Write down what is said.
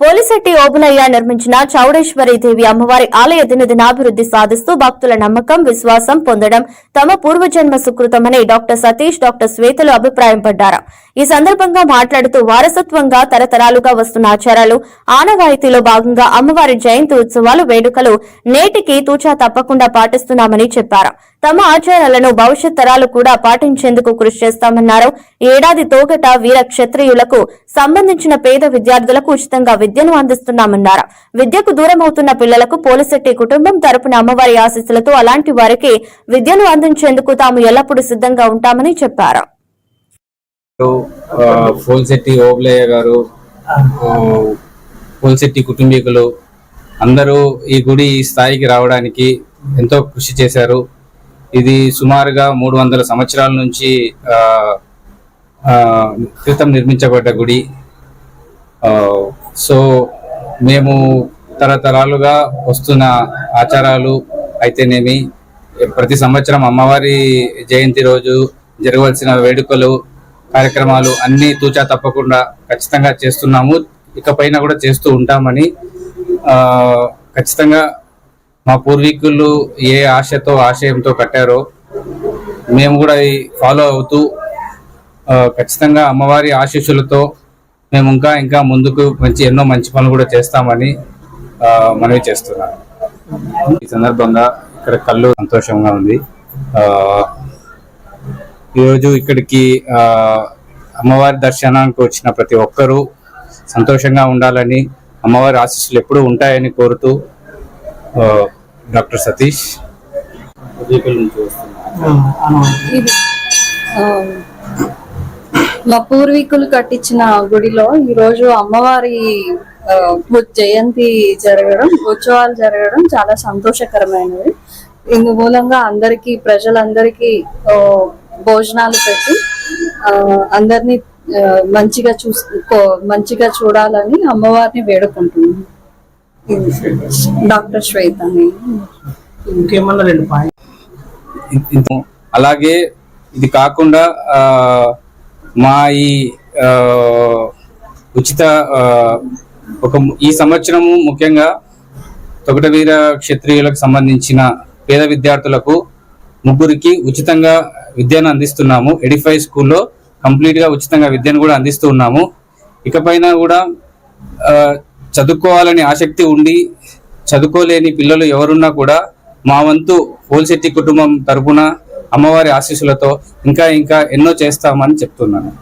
పోలిశెట్టి ఓబులయ్య నిర్మించిన చౌడేశ్వరి దేవి అమ్మవారి ఆలయ దినదినాభివృద్ధి సాధిస్తూ భక్తుల నమ్మకం విశ్వాసం పొందడం తమ పూర్వజన్మ సుకృతమని డాక్టర్ సతీష్ డాక్టర్ శ్వేతలు అభిప్రాయపడ్డారు. ఈ సందర్భంగా మాట్లాడుతూ వారసత్వంగా తరతరాలుగా వస్తున్న ఆచారాలు ఆనవాయితీలో భాగంగా అమ్మవారి జయంతి ఉత్సవాలు వేడుకలు నేటికి తూచా తప్పకుండా పాటిస్తున్నామని చెప్పారు. తమ ఆచారాలను భవిష్యత్ తరాలు కూడా పాటించేందుకు కృషి చేస్తామన్నారు. ఏడాది తోగట వీర క్షత్రియులకు సంబంధించిన పేద విద్యార్థులకు ఉచితంగా విద్యను అందిస్తున్నామన్నారు. విద్యకు దూరం అవుతున్న పిల్లలకు పోలిశెట్టి కుటుంబం తరపున అమ్మవారి ఆశీస్సులతో అలాంటి వారికి విద్యను అందించేందుకు తాము ఎల్లప్పుడూ సిద్ధంగా ఉంటామని చెప్పారు. పోల్శెట్టి ఓబులయ్య గారు పోల్శెట్టి కుటుంబీకులు అందరూ ఈ గుడి ఈ స్థాయికి రావడానికి ఎంతో కృషి చేశారు. ఇది సుమారుగా మూడు వందల సంవత్సరాల నుంచి క్రితం నిర్మించబడ్డ గుడి. సో మేము తరతరాలుగా వస్తున్న ఆచారాలు అయితేనేమి ప్రతి సంవత్సరం అమ్మవారి జయంతి రోజు జరగవలసిన వేడుకలు కార్యక్రమాలు అన్నీ తూచా తప్పకుండా ఖచ్చితంగా చేస్తున్నాము. ఇకపైన కూడా చేస్తూ ఉంటామని ఖచ్చితంగా మా పూర్వీకులు ఏ ఆశతో ఆశయంతో కట్టారో మేము కూడా ఫాలో అవుతూ ఖచ్చితంగా అమ్మవారి ఆశీస్సులతో మేము ఇంకా ఇంకా ముందుకు మంచి ఎన్నో మంచి పనులు కూడా చేస్తామని ఆ, మనవి చేస్తున్నాను. ఈ సందర్భంగా ఇక్కడ కళ్ళు సంతోషంగా ఉంది. ఆ, ఈరోజు ఇక్కడికి ఆ, అమ్మవారి దర్శనానికి వచ్చిన ప్రతి ఒక్కరూ సంతోషంగా ఉండాలని అమ్మవారి ఆశీస్సులు ఎప్పుడూ ఉంటాయని కోరుతూ ఆ, డాక్టర్ సతీష్. నుంచి మా పూర్వీకులు కట్టించిన గుడిలో ఈ రోజు అమ్మవారి జయంతి జరగడం ఉత్సవాలు జరగడం చాలా సంతోషకరమైనది. ఇందు మూలంగా అందరికి ప్రజలందరికీ భోజనాలు పెట్టి ఆ, అందరినీ మంచిగా చూస్ కో- మంచిగా చూడాలని అమ్మవారిని వేడుకుంటున్నాను డాక్టర్ శ్వేత అని. ఇంకేమన్నా రెండు అలాగే ఇది కాకుండా ఆ, మా ఈ ఉచిత ఒక ఈ సంవత్సరము ముఖ్యంగా తొగటవీర క్షత్రియులకు సంబంధించిన పేద విద్యార్థులకు ముగ్గురికి ఉచితంగా విద్యను అందిస్తున్నాము. ఎడిఫై స్కూల్లో కంప్లీట్గా ఉచితంగా విద్యను కూడా అందిస్తూ ఉన్నాము. ఇకపైన కూడా చదువుకోవాలని ఆసక్తి ఉండి చదువుకోలేని పిల్లలు ఎవరున్నా కూడా మా వంతు హోల్శెట్టి కుటుంబం తరపున అమ్మవారి ఆశీస్సులతో ఇంకా ఇంకా ఎన్నో చేస్తామని చెప్తున్నాను.